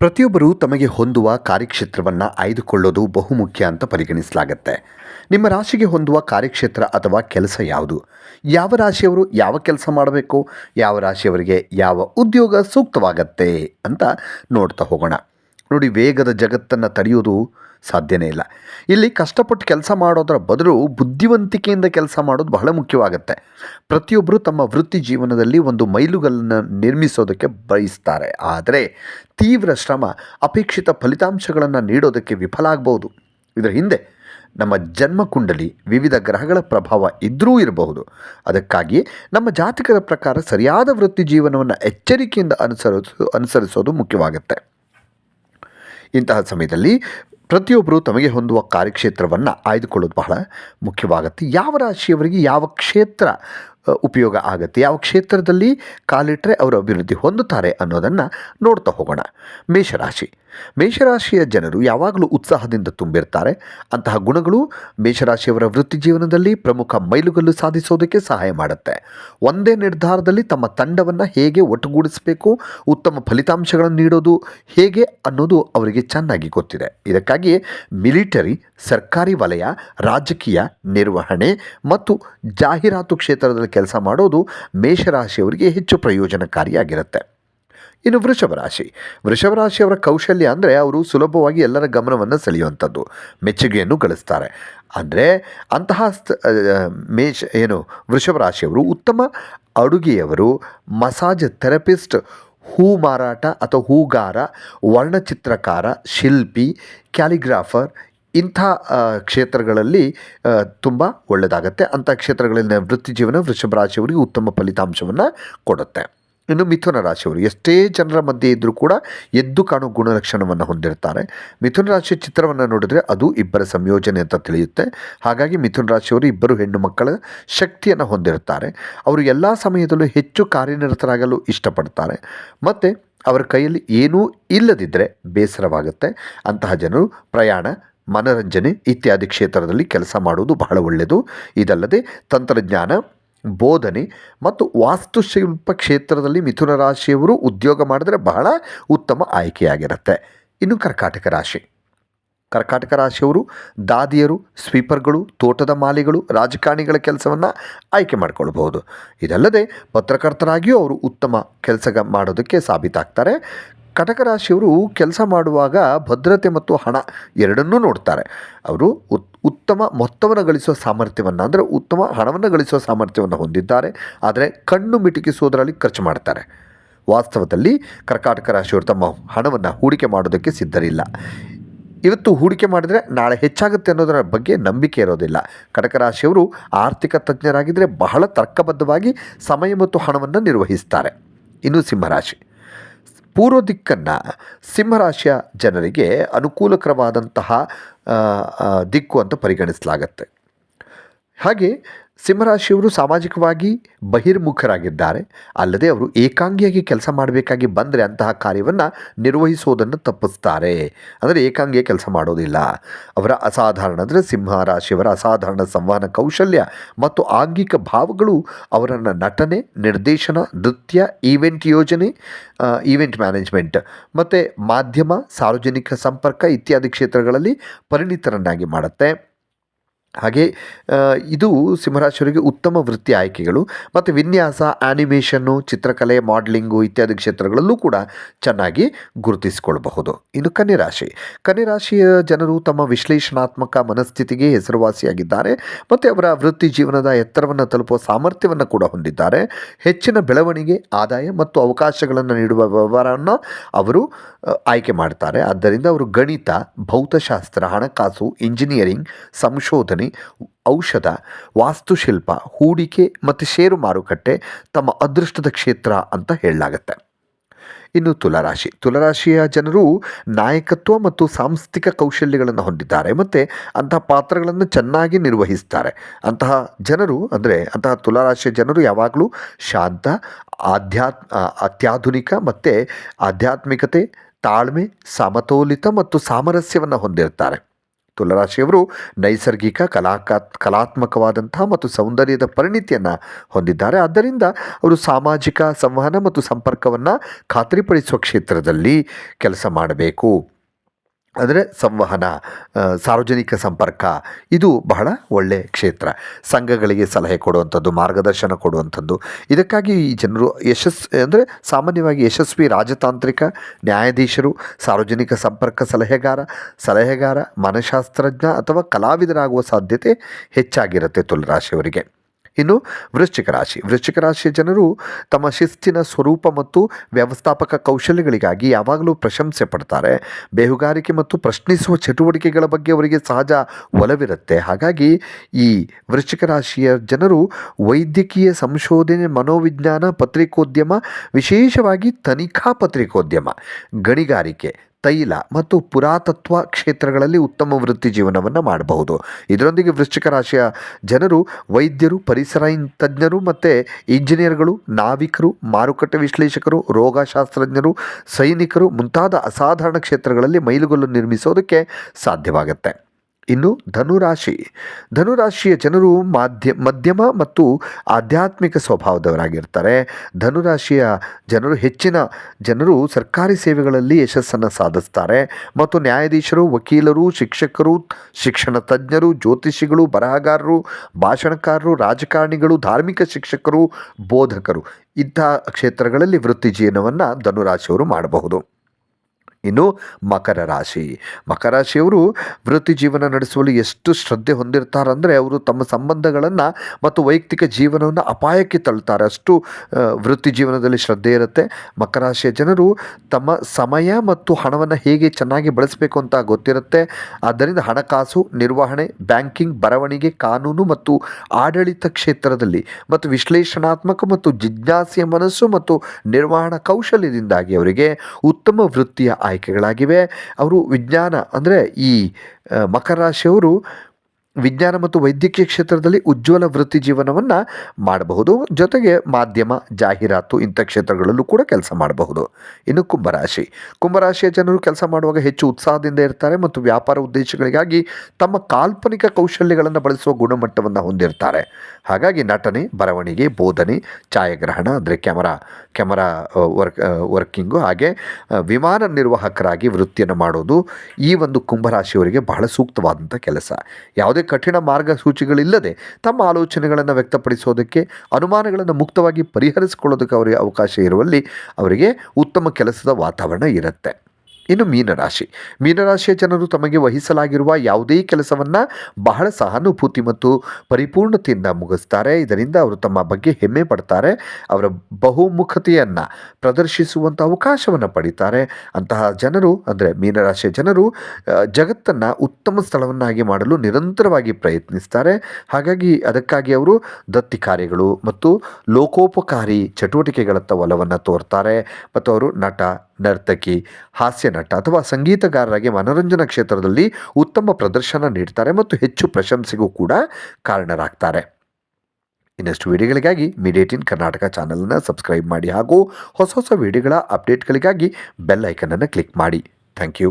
ಪ್ರತಿಯೊಬ್ಬರು ತಮಗೆ ಹೊಂದುವ ಕಾರ್ಯಕ್ಷೇತ್ರವನ್ನು ಆಯ್ದುಕೊಳ್ಳೋದು ಬಹುಮುಖ್ಯ ಅಂತ ಪರಿಗಣಿಸಲಾಗುತ್ತೆ. ನಿಮ್ಮ ರಾಶಿಗೆ ಹೊಂದುವ ಕಾರ್ಯಕ್ಷೇತ್ರ ಅಥವಾ ಕೆಲಸ ಯಾವುದು? ಯಾವ ರಾಶಿಯವರು ಯಾವ ಕೆಲಸ ಮಾಡಬೇಕು? ಯಾವ ರಾಶಿಯವರಿಗೆ ಯಾವ ಉದ್ಯೋಗ ಸೂಕ್ತವಾಗತ್ತೆ ಅಂತ ನೋಡ್ತಾ ಹೋಗೋಣ. ನೋಡಿ ವೇಗದ ಜಗತ್ತನ್ನು ತಡೆಯೋದು ಸಾಧ್ಯನೇ ಇಲ್ಲ. ಇಲ್ಲಿ ಕಷ್ಟಪಟ್ಟು ಕೆಲಸ ಮಾಡೋದರ ಬದಲು ಬುದ್ಧಿವಂತಿಕೆಯಿಂದ ಕೆಲಸ ಮಾಡೋದು ಬಹಳ ಮುಖ್ಯವಾಗುತ್ತೆ. ಪ್ರತಿಯೊಬ್ಬರು ತಮ್ಮ ವೃತ್ತಿ ಜೀವನದಲ್ಲಿ ಒಂದು ಮೈಲುಗಲ್ಲನ್ನು ನಿರ್ಮಿಸೋದಕ್ಕೆ ಬಯಸ್ತಾರೆ. ಆದರೆ ತೀವ್ರ ಶ್ರಮ, ಅಪೇಕ್ಷಿತ ಫಲಿತಾಂಶಗಳನ್ನು ನೀಡೋದಕ್ಕೆ ವಿಫಲ ಆಗ್ಬೋದು ಇದರ ಹಿಂದೆ ನಮ್ಮ ಜನ್ಮಕುಂಡಲಿ ವಿವಿಧ ಗ್ರಹಗಳ ಪ್ರಭಾವ ಇದ್ದರೂ ಇರಬಹುದು. ಅದಕ್ಕಾಗಿ ನಮ್ಮ ಜಾತಕದ ಪ್ರಕಾರ ಸರಿಯಾದ ವೃತ್ತಿ ಜೀವನವನ್ನು ಎಚ್ಚರಿಕೆಯಿಂದ ಅನುಸರಿಸೋ, ಅನುಸರಿಸೋದು ಮುಖ್ಯವಾಗುತ್ತೆ. ಇಂತಹ ಸಮಯದಲ್ಲಿ ಪ್ರತಿಯೊಬ್ಬರು ತಮಗೆ ಹೊಂದುವ ಕಾರ್ಯಕ್ಷೇತ್ರವನ್ನು ಆಯ್ದುಕೊಳ್ಳೋದು ಬಹಳ ಮುಖ್ಯವಾಗುತ್ತೆ. ಯಾವ ರಾಶಿಯವರಿಗೆ ಯಾವ ಕ್ಷೇತ್ರ ಉಪಯೋಗ ಆಗುತ್ತೆ, ಯಾವ ಕ್ಷೇತ್ರದಲ್ಲಿ ಕಾಲಿಟ್ಟರೆ ಅವರು ಅಭಿವೃದ್ಧಿ ಹೊಂದುತ್ತಾರೆ ಅನ್ನೋದನ್ನು ನೋಡ್ತಾ ಹೋಗೋಣ. ಮೇಷರಾಶಿ. ಮೇಷರಾಶಿಯ ಜನರು ಯಾವಾಗಲೂ ಉತ್ಸಾಹದಿಂದ ತುಂಬಿರ್ತಾರೆ. ಅಂತಹ ಗುಣಗಳು ಮೇಷರಾಶಿಯವರ ವೃತ್ತಿ ಜೀವನದಲ್ಲಿ ಪ್ರಮುಖ ಮೈಲುಗಲ್ಲು ಸಾಧಿಸೋದಕ್ಕೆ ಸಹಾಯ ಮಾಡುತ್ತೆ. ಒಂದೇ ನಿರ್ಧಾರದಲ್ಲಿ ತಮ್ಮ ತಂಡವನ್ನು ಹೇಗೆ ಒಟ್ಟುಗೂಡಿಸಬೇಕು, ಉತ್ತಮ ಫಲಿತಾಂಶಗಳನ್ನು ನೀಡೋದು ಹೇಗೆ ಅನ್ನೋದು ಅವರಿಗೆ ಚೆನ್ನಾಗಿ ಗೊತ್ತಿದೆ. ಇದಕ್ಕಾಗಿ ಮಿಲಿಟರಿ, ಸರ್ಕಾರಿ ವಲಯ, ರಾಜಕೀಯ ನಿರ್ವಹಣೆ ಮತ್ತು ಜಾಹೀರಾತು ಕ್ಷೇತ್ರದಲ್ಲಿ ಕೆಲಸ ಮಾಡೋದು ಮೇಷರಾಶಿಯವರಿಗೆ ಹೆಚ್ಚು ಪ್ರಯೋಜನಕಾರಿಯಾಗಿರುತ್ತೆ. ಇನ್ನು ವೃಷಭ ರಾಶಿ. ವೃಷಭ ರಾಶಿಯವರ ಕೌಶಲ್ಯ ಅಂದರೆ ಅವರು ಸುಲಭವಾಗಿ ಎಲ್ಲರ ಗಮನವನ್ನು ಸೆಳೆಯುವಂಥದ್ದು, ಮೆಚ್ಚುಗೆಯನ್ನು ಗಳಿಸ್ತಾರೆ. ಅಂದರೆ ಅಂತಹ ಸ್ಥ ಮೇಷ, ಏನು ವೃಷಭ ರಾಶಿಯವರು ಉತ್ತಮ ಅಡುಗೆಯವರು, ಮಸಾಜ್ ಥೆರಪಿಸ್ಟ್, ಹೂ ಮಾರಾಟ ಅಥವಾ ಹೂಗಾರ, ವರ್ಣಚಿತ್ರಕಾರ, ಶಿಲ್ಪಿ, ಕ್ಯಾಲಿಗ್ರಾಫರ್ ಇಂಥ ಕ್ಷೇತ್ರಗಳಲ್ಲಿ ತುಂಬ ಒಳ್ಳೆಯದಾಗತ್ತೆ. ಅಂಥ ಕ್ಷೇತ್ರಗಳಲ್ಲಿನ ವೃತ್ತಿ ಜೀವನ ವೃಷಭ ರಾಶಿಯವರಿಗೆ ಉತ್ತಮ ಫಲಿತಾಂಶವನ್ನು ಕೊಡುತ್ತೆ. ಇನ್ನು ಮಿಥುನ ರಾಶಿಯವರು. ಎಷ್ಟೇ ಜನರ ಮಧ್ಯೆ ಇದ್ದರೂ ಕೂಡ ಎದ್ದು ಕಾಣುವ ಗುಣಲಕ್ಷಣವನ್ನು ಹೊಂದಿರ್ತಾರೆ. ಮಿಥುನ ರಾಶಿಯ ಚಿತ್ರವನ್ನು ನೋಡಿದರೆ ಅದು ಇಬ್ಬರ ಸಂಯೋಜನೆ ಅಂತ ತಿಳಿಯುತ್ತೆ. ಹಾಗಾಗಿ ಮಿಥುನ ರಾಶಿಯವರು ಇಬ್ಬರು ಹೆಣ್ಣು ಮಕ್ಕಳ ಶಕ್ತಿಯನ್ನು ಹೊಂದಿರ್ತಾರೆ. ಅವರು ಎಲ್ಲ ಸಮಯದಲ್ಲೂ ಹೆಚ್ಚು ಕಾರ್ಯನಿರತರಾಗಲು ಇಷ್ಟಪಡ್ತಾರೆ. ಮತ್ತು ಅವರ ಕೈಯಲ್ಲಿ ಏನೂ ಇಲ್ಲದಿದ್ದರೆ ಬೇಸರವಾಗುತ್ತೆ. ಅಂತಹ ಜನರು ಪ್ರಯಾಣ, ಮನರಂಜನೆ ಇತ್ಯಾದಿ ಕ್ಷೇತ್ರದಲ್ಲಿ ಕೆಲಸ ಮಾಡುವುದು ಬಹಳ ಒಳ್ಳೆಯದು. ಇದಲ್ಲದೆ ತಂತ್ರಜ್ಞಾನ ಬೋಧನೆ ಮತ್ತು ವಾಸ್ತುಶಿಲ್ಪ ಕ್ಷೇತ್ರದಲ್ಲಿ ಮಿಥುನ ರಾಶಿಯವರು ಉದ್ಯೋಗ ಮಾಡಿದರೆ ಬಹಳ ಉತ್ತಮ ಆಯ್ಕೆಯಾಗಿರುತ್ತೆ. ಇನ್ನು ಕರ್ಕಾಟಕ ರಾಶಿ. ಕರ್ಕಾಟಕ ರಾಶಿಯವರು ದಾದಿಯರು, ಸ್ವೀಪರ್ಗಳು, ತೋಟದ ಮಾಲಿಗಳು, ರಾಜಕಾರಣಿಗಳ ಕೆಲಸವನ್ನು ಆಯ್ಕೆ ಮಾಡಿಕೊಳ್ಬಹುದು. ಇದಲ್ಲದೆ ಪತ್ರಕರ್ತರಾಗಿಯೂ ಅವರು ಉತ್ತಮ ಕೆಲಸ ಮಾಡೋದಕ್ಕೆ ಸಾಬೀತಾಗ್ತಾರೆ. ಕಟಕ ರಾಶಿಯವರು ಕೆಲಸ ಮಾಡುವಾಗ ಭದ್ರತೆ ಮತ್ತು ಹಣ ಎರಡನ್ನೂ ನೋಡ್ತಾರೆ. ಅವರು ಉತ್, ಉತ್ತಮ ಮೊತ್ತವನ್ನು ಗಳಿಸುವ ಸಾಮರ್ಥ್ಯವನ್ನು, ಅಂದರೆ ಉತ್ತಮ ಹಣವನ್ನು ಗಳಿಸುವ ಸಾಮರ್ಥ್ಯವನ್ನು ಹೊಂದಿದ್ದಾರೆ. ಆದರೆ ಕಣ್ಣು ಮಿಟುಕಿಸುವುದರಲ್ಲಿ ಖರ್ಚು ಮಾಡ್ತಾರೆ. ವಾಸ್ತವದಲ್ಲಿ ಕರ್ಕಾಟಕ ರಾಶಿಯವರು ತಮ್ಮ ಹಣವನ್ನು ಹೂಡಿಕೆ ಮಾಡೋದಕ್ಕೆ ಸಿದ್ಧರಿಲ್ಲ. ಇವತ್ತು ಹೂಡಿಕೆ ಮಾಡಿದರೆ ನಾಳೆ ಹೆಚ್ಚಾಗುತ್ತೆ ಅನ್ನೋದರ ಬಗ್ಗೆ ನಂಬಿಕೆ ಇರೋದಿಲ್ಲ. ಕಟಕ ರಾಶಿಯವರು ಆರ್ಥಿಕ ತಜ್ಞರಾಗಿದ್ದರೆ ಬಹಳ ತರ್ಕಬದ್ಧವಾಗಿ ಸಮಯ ಮತ್ತು ಹಣವನ್ನು ನಿರ್ವಹಿಸ್ತಾರೆ. ಇನ್ನು ಸಿಂಹರಾಶಿ. ಪೂರ್ವ ದಿಕ್ಕನ್ನು ಸಿಂಹರಾಶಿಯ ಜನರಿಗೆ ಅನುಕೂಲಕರವಾದಂತಹ ದಿಕ್ಕು ಅಂತ ಪರಿಗಣಿಸಲಾಗತ್ತೆ. ಹಾಗೆ ಸಿಂಹರಾಶಿಯವರು ಸಾಮಾಜಿಕವಾಗಿ ಬಹಿರ್ಮುಖರಾಗಿದ್ದಾರೆ. ಅಲ್ಲದೆ ಅವರು ಏಕಾಂಗಿಯಾಗಿ ಕೆಲಸ ಮಾಡಬೇಕಾಗಿ ಬಂದರೆ ಅಂತಹ ಕಾರ್ಯವನ್ನು ನಿರ್ವಹಿಸುವುದನ್ನು ತಪ್ಪಿಸ್ತಾರೆ. ಅಂದರೆ ಏಕಾಂಗಿಯ ಕೆಲಸ ಮಾಡೋದಿಲ್ಲ. ಅವರ ಅಸಾಧಾರಣ ಅಂದರೆ ಸಿಂಹರಾಶಿಯವರ ಅಸಾಧಾರಣ ಸಂವಹನ ಕೌಶಲ್ಯ ಮತ್ತು ಆಂಗಿಕ ಭಾವಗಳು ಅವರನ್ನು ನಟನೆ, ನಿರ್ದೇಶನ, ನೃತ್ಯ, ಈವೆಂಟ್ ಯೋಜನೆ ಈವೆಂಟ್ ಮ್ಯಾನೇಜ್ಮೆಂಟ್ ಮತ್ತು ಮಾಧ್ಯಮ, ಸಾರ್ವಜನಿಕ ಸಂಪರ್ಕ ಇತ್ಯಾದಿ ಕ್ಷೇತ್ರಗಳಲ್ಲಿ ಪರಿಣಿತರನ್ನಾಗಿ ಮಾಡುತ್ತೆ. ಹಾಗೆ ಇದು ಸಿಂಹರಾಶಿಯವರಿಗೆ ಉತ್ತಮ ವೃತ್ತಿ ಆಯ್ಕೆಗಳು ಮತ್ತು ವಿನ್ಯಾಸ ಆ್ಯನಿಮೇಷನ್ನು ಚಿತ್ರಕಲೆ ಮಾಡಲಿಂಗು ಇತ್ಯಾದಿ ಕ್ಷೇತ್ರಗಳಲ್ಲೂ ಕೂಡ ಚೆನ್ನಾಗಿ ಗುರುತಿಸಿಕೊಳ್ಳಬಹುದು. ಇನ್ನು ಕನ್ಯರಾಶಿ. ಕನ್ಯರಾಶಿಯ ಜನರು ತಮ್ಮ ವಿಶ್ಲೇಷಣಾತ್ಮಕ ಮನಸ್ಥಿತಿಗೆ ಹೆಸರುವಾಸಿಯಾಗಿದ್ದಾರೆ ಮತ್ತು ಅವರ ವೃತ್ತಿ ಜೀವನದ ಎತ್ತರವನ್ನು ತಲುಪುವ ಸಾಮರ್ಥ್ಯವನ್ನು ಕೂಡ ಹೊಂದಿದ್ದಾರೆ. ಹೆಚ್ಚಿನ ಬೆಳವಣಿಗೆ, ಆದಾಯ ಮತ್ತು ಅವಕಾಶಗಳನ್ನು ನೀಡುವ ವ್ಯವಹಾರವನ್ನು ಅವರು ಆಯ್ಕೆ ಮಾಡ್ತಾರೆ. ಆದ್ದರಿಂದ ಅವರು ಗಣಿತ, ಭೌತಶಾಸ್ತ್ರ, ಹಣಕಾಸು ಇಂಜಿನಿಯರಿಂಗ್ ಸಂಶೋಧನೆ ಔಷಧ, ವಾಸ್ತುಶಿಲ್ಪ, ಹೂಡಿಕೆ ಮತ್ತು ಷೇರು ಮಾರುಕಟ್ಟೆ ತಮ್ಮ ಅದೃಷ್ಟದ ಕ್ಷೇತ್ರ ಅಂತ ಹೇಳಲಾಗತ್ತೆ. ಇನ್ನು ತುಲರಾಶಿ. ತುಲರಾಶಿಯ ಜನರು ನಾಯಕತ್ವ ಮತ್ತು ಸಾಂಸ್ಥಿಕ ಕೌಶಲ್ಯಗಳನ್ನು ಹೊಂದಿದ್ದಾರೆ ಮತ್ತು ಅಂತಹ ಪಾತ್ರಗಳನ್ನು ಚೆನ್ನಾಗಿ ನಿರ್ವಹಿಸ್ತಾರೆ. ಅಂತಹ ಜನರು ಅಂದರೆ ಅಂತಹ ತುಲರಾಶಿಯ ಜನರು ಯಾವಾಗಲೂ ಶಾಂತ, ಆಧ್ಯಾತ್ ಅತ್ಯಾಧುನಿಕ ಮತ್ತು ಆಧ್ಯಾತ್ಮಿಕತೆ, ತಾಳ್ಮೆ, ಸಮತೋಲಿತ ಮತ್ತು ಸಾಮರಸ್ಯವನ್ನು ಹೊಂದಿರ್ತಾರೆ. ತುಲರಾಶಿಯವರು ನೈಸರ್ಗಿಕ ಕಲಾಕ ಕಲಾತ್ಮಕವಾದಂತಹ ಮತ್ತು ಸೌಂದರ್ಯದ ಪರಿಣಿತಿಯನ್ನು ಹೊಂದಿದ್ದಾರೆ. ಆದ್ದರಿಂದ ಅವರು ಸಾಮಾಜಿಕ ಸಂವಹನ ಮತ್ತು ಸಂಪರ್ಕವನ್ನು ಖಾತ್ರಿಪಡಿಸುವ ಕ್ಷೇತ್ರದಲ್ಲಿ ಕೆಲಸ ಮಾಡಬೇಕು. ಅಂದರೆ ಸಂವಹನ ಸಾರ್ವಜನಿಕ ಸಂಪರ್ಕ, ಇದು ಬಹಳ ಒಳ್ಳೆಯ ಕ್ಷೇತ್ರ. ಸಂಘಗಳಿಗೆ ಸಲಹೆ ಕೊಡುವಂಥದ್ದು, ಮಾರ್ಗದರ್ಶನ ಕೊಡುವಂಥದ್ದು. ಇದಕ್ಕಾಗಿ ಈ ಜನರು ಯಶಸ್, ಅಂದರೆ ಸಾಮಾನ್ಯವಾಗಿ ಯಶಸ್ವಿ ರಾಜತಾಂತ್ರಿಕ ನ್ಯಾಯಾಧೀಶರು, ಸಾರ್ವಜನಿಕ ಸಂಪರ್ಕ ಸಲಹೆಗಾರ ಸಲಹೆಗಾರ, ಮನಃಶಾಸ್ತ್ರಜ್ಞ ಅಥವಾ ಕಲಾವಿದರಾಗುವ ಸಾಧ್ಯತೆ ಹೆಚ್ಚಾಗಿರುತ್ತೆ ತುಲರಾಶಿಯವರಿಗೆ ಇನ್ನು ವೃಶ್ಚಿಕ ರಾಶಿ. ವೃಶ್ಚಿಕ ರಾಶಿಯ ಜನರು ತಮ್ಮ ಶಿಸ್ತಿನ ಸ್ವರೂಪ ಮತ್ತು ವ್ಯವಸ್ಥಾಪಕ ಕೌಶಲ್ಯಗಳಿಗಾಗಿ ಯಾವಾಗಲೂ ಪ್ರಶಂಸೆ ಪಡ್ತಾರೆ. ಬೇಹುಗಾರಿಕೆ ಮತ್ತು ಪ್ರಶ್ನಿಸುವ ಚಟುವಟಿಕೆಗಳ ಬಗ್ಗೆ ಅವರಿಗೆ ಸಹಜ ಒಲವಿರುತ್ತೆ. ಹಾಗಾಗಿ ಈ ವೃಶ್ಚಿಕ ರಾಶಿಯ ಜನರು ವೈದ್ಯಕೀಯ ಸಂಶೋಧನೆ, ಮನೋವಿಜ್ಞಾನ, ಪತ್ರಿಕೋದ್ಯಮ, ವಿಶೇಷವಾಗಿ ತನಿಖಾ ಪತ್ರಿಕೋದ್ಯಮ, ಗಣಿಗಾರಿಕೆ ತೈಲ ಮತ್ತು ಪುರಾತತ್ವ ಕ್ಷೇತ್ರಗಳಲ್ಲಿ ಉತ್ತಮ ವೃತ್ತಿ ಜೀವನವನ್ನು ಮಾಡಬಹುದು. ಇದರೊಂದಿಗೆ ವೃಶ್ಚಿಕ ರಾಶಿಯ ಜನರು, ವೈದ್ಯರು, ಪರಿಸರ ತಜ್ಞರು ಮತ್ತು ಇಂಜಿನಿಯರ್ಗಳು, ನಾವಿಕರು, ಮಾರುಕಟ್ಟೆ ವಿಶ್ಲೇಷಕರು, ರೋಗಶಾಸ್ತ್ರಜ್ಞರು, ಸೈನಿಕರು ಮುಂತಾದ ಅಸಾಧಾರಣ ಕ್ಷೇತ್ರಗಳಲ್ಲಿ ಮೈಲುಗಲ್ಲು ನಿರ್ಮಿಸೋದಕ್ಕೆ ಸಾಧ್ಯವಾಗುತ್ತೆ. ಇನ್ನು ಧನುರಾಶಿ. ಧನುರಾಶಿಯ ಜನರು ಮಾಧ್ಯ, ಮಧ್ಯಮ ಮತ್ತು ಆಧ್ಯಾತ್ಮಿಕ ಸ್ವಭಾವದವರಾಗಿರ್ತಾರೆ. ಧನುರಾಶಿಯ ಜನರು ಹೆಚ್ಚಿನ ಜನರು ಸರ್ಕಾರಿ ಸೇವೆಗಳಲ್ಲಿ ಯಶಸ್ಸನ್ನು ಸಾಧಿಸ್ತಾರೆ. ಮತ್ತು ನ್ಯಾಯಾಧೀಶರು, ವಕೀಲರು, ಶಿಕ್ಷಕರು, ಶಿಕ್ಷಣ ತಜ್ಞರು, ಜ್ಯೋತಿಷಿಗಳು, ಬರಹಗಾರರು, ಭಾಷಣಕಾರರು, ರಾಜಕಾರಣಿಗಳು, ಧಾರ್ಮಿಕ ಶಿಕ್ಷಕರು, ಬೋಧಕರು ಇಂಥ ಕ್ಷೇತ್ರಗಳಲ್ಲಿ ವೃತ್ತಿ ಜೀವನವನ್ನು ಧನುರಾಶಿಯವರು ಮಾಡಬಹುದು. ಇನ್ನು ಮಕರ ರಾಶಿ. ಮಕರ ರಾಶಿಯವರು ವೃತ್ತಿ ಜೀವನ ನಡೆಸುವಲ್ಲಿ ಎಷ್ಟು ಶ್ರದ್ಧೆ ಹೊಂದಿರ್ತಾರಂದರೆ ಅವರು ತಮ್ಮ ಸಂಬಂಧಗಳನ್ನು ಮತ್ತು ವೈಯಕ್ತಿಕ ಜೀವನವನ್ನು ಅಪಾಯಕ್ಕೆ ತಳ್ತಾರೆ. ಅಷ್ಟು ವೃತ್ತಿ ಜೀವನದಲ್ಲಿ ಶ್ರದ್ಧೆ ಇರುತ್ತೆ. ಮಕರ ರಾಶಿಯ ಜನರು ತಮ್ಮ ಸಮಯ ಮತ್ತು ಹಣವನ್ನು ಹೇಗೆ ಚೆನ್ನಾಗಿ ಬಳಸಬೇಕು ಅಂತ ಗೊತ್ತಿರುತ್ತೆ. ಆದ್ದರಿಂದ ಹಣಕಾಸು, ನಿರ್ವಹಣೆ, ಬ್ಯಾಂಕಿಂಗ್, ಬರವಣಿಗೆ, ಕಾನೂನು ಮತ್ತು ಆಡಳಿತ ಕ್ಷೇತ್ರದಲ್ಲಿ ಮತ್ತು ವಿಶ್ಲೇಷಣಾತ್ಮಕ ಮತ್ತು ಜಿಜ್ಞಾಸೆಯ ಮನಸ್ಸು ಮತ್ತು ನಿರ್ವಹಣಾ ಕೌಶಲ್ಯದಿಂದಾಗಿ ಅವರಿಗೆ ಉತ್ತಮ ವೃತ್ತಿಯ ಆಯ್ಕೆಗಳಾಗಿವೆ. ಅವರು ವಿಜ್ಞಾನ ಅಂದರೆ ಈ ಮಕರ ರಾಶಿಯವರು ವಿಜ್ಞಾನ ಮತ್ತು ವೈದ್ಯಕೀಯ ಕ್ಷೇತ್ರದಲ್ಲಿ ಉಜ್ವಲ ವೃತ್ತಿ ಜೀವನವನ್ನು ಮಾಡಬಹುದು. ಜೊತೆಗೆ ಮಾಧ್ಯಮ, ಜಾಹೀರಾತು ಇಂಥ ಕ್ಷೇತ್ರಗಳಲ್ಲೂ ಕೂಡ ಕೆಲಸ ಮಾಡಬಹುದು. ಇನ್ನು ಕುಂಭರಾಶಿ. ಕುಂಭರಾಶಿಯ ಜನರು ಕೆಲಸ ಮಾಡುವಾಗ ಹೆಚ್ಚು ಉತ್ಸಾಹದಿಂದ ಇರ್ತಾರೆ ಮತ್ತು ವ್ಯಾಪಾರ ಉದ್ದೇಶಗಳಿಗಾಗಿ ತಮ್ಮ ಕಾಲ್ಪನಿಕ ಕೌಶಲ್ಯಗಳನ್ನು ಬಳಸುವ ಗುಣಮಟ್ಟವನ್ನು ಹೊಂದಿರ್ತಾರೆ. ಹಾಗಾಗಿ ನಟನೆ, ಬರವಣಿಗೆ, ಬೋಧನೆ, ಛಾಯಾಗ್ರಹಣ ಅಂದರೆ ಕ್ಯಾಮರಾ ಕ್ಯಾಮರಾ ವರ್ಕ್ ವರ್ಕಿಂಗು ಹಾಗೆ ವಿಮಾನ ನಿರ್ವಾಹಕರಾಗಿ ವೃತ್ತಿಯನ್ನು ಮಾಡೋದು ಈ ಒಂದು ಕುಂಭರಾಶಿಯವರಿಗೆ ಬಹಳ ಸೂಕ್ತವಾದಂಥ ಕೆಲಸ. ಯಾವುದೇ ಕಠಿಣ ಮಾರ್ಗಸೂಚಿಗಳಿಲ್ಲದೆ ತಮ್ಮ ಆಲೋಚನೆಗಳನ್ನು ವ್ಯಕ್ತಪಡಿಸೋದಕ್ಕೆ, ಅನುಮಾನಗಳನ್ನು ಮುಕ್ತವಾಗಿ ಪರಿಹರಿಸಿಕೊಳ್ಳೋದಕ್ಕೆ ಅವರಿಗೆ ಅವಕಾಶ ಇರುವಲ್ಲಿ ಅವರಿಗೆ ಉತ್ತಮ ಕೆಲಸದ ವಾತಾವರಣ ಇರುತ್ತೆ. ಇನ್ನು ಮೀನರಾಶಿ. ಮೀನರಾಶಿಯ ಜನರು ತಮಗೆ ವಹಿಸಲಾಗಿರುವ ಯಾವುದೇ ಕೆಲಸವನ್ನು ಬಹಳ ಸಹಾನುಭೂತಿ ಮತ್ತು ಪರಿಪೂರ್ಣತೆಯಿಂದ ಮುಗಿಸ್ತಾರೆ. ಇದರಿಂದ ಅವರು ತಮ್ಮ ಬಗ್ಗೆ ಹೆಮ್ಮೆ ಪಡ್ತಾರೆ. ಅವರ ಬಹುಮುಖತೆಯನ್ನು ಪ್ರದರ್ಶಿಸುವಂಥ ಅವಕಾಶವನ್ನು ಪಡಿತಾರೆ. ಅಂತಹ ಜನರು ಅಂದರೆ ಮೀನರಾಶಿಯ ಜನರು ಜಗತ್ತನ್ನು ಉತ್ತಮ ಸ್ಥಳವನ್ನಾಗಿ ಮಾಡಲು ನಿರಂತರವಾಗಿ ಪ್ರಯತ್ನಿಸ್ತಾರೆ. ಹಾಗಾಗಿ ಅದಕ್ಕಾಗಿ ಅವರು ದತ್ತಿ ಕಾರ್ಯಗಳು ಮತ್ತು ಲೋಕೋಪಕಾರಿ ಚಟುವಟಿಕೆಗಳತ್ತ ಒಲವನ್ನು ತೋರ್ತಾರೆ. ಮತ್ತು ಅವರು ನಟ ನರ್ತಕಿ, ಹಾಸ್ಯ ನಟ ಅಥವಾ ಸಂಗೀತಗಾರರಾಗಿ ಮನೋರಂಜನಾ ಕ್ಷೇತ್ರದಲ್ಲಿ ಉತ್ತಮ ಪ್ರದರ್ಶನ ನೀಡ್ತಾರೆ ಮತ್ತು ಹೆಚ್ಚು ಪ್ರಶಂಸೆಗೂ ಕೂಡ ಕಾರಣರಾಗ್ತಾರೆ. ಇನ್ನಷ್ಟು ವಿಡಿಯೋಗಳಿಗಾಗಿ ಮೀಡಿಯೇಟಿನ್ ಕರ್ನಾಟಕ ಚಾನಲನ್ನು ಸಬ್ಸ್ಕ್ರೈಬ್ ಮಾಡಿ ಹಾಗೂ ಹೊಸ ಹೊಸ ವಿಡಿಯೋಗಳ ಅಪ್ಡೇಟ್ಗಳಿಗಾಗಿ ಬೆಲ್ ಐಕನನ್ನು ಕ್ಲಿಕ್ ಮಾಡಿ. Thank you.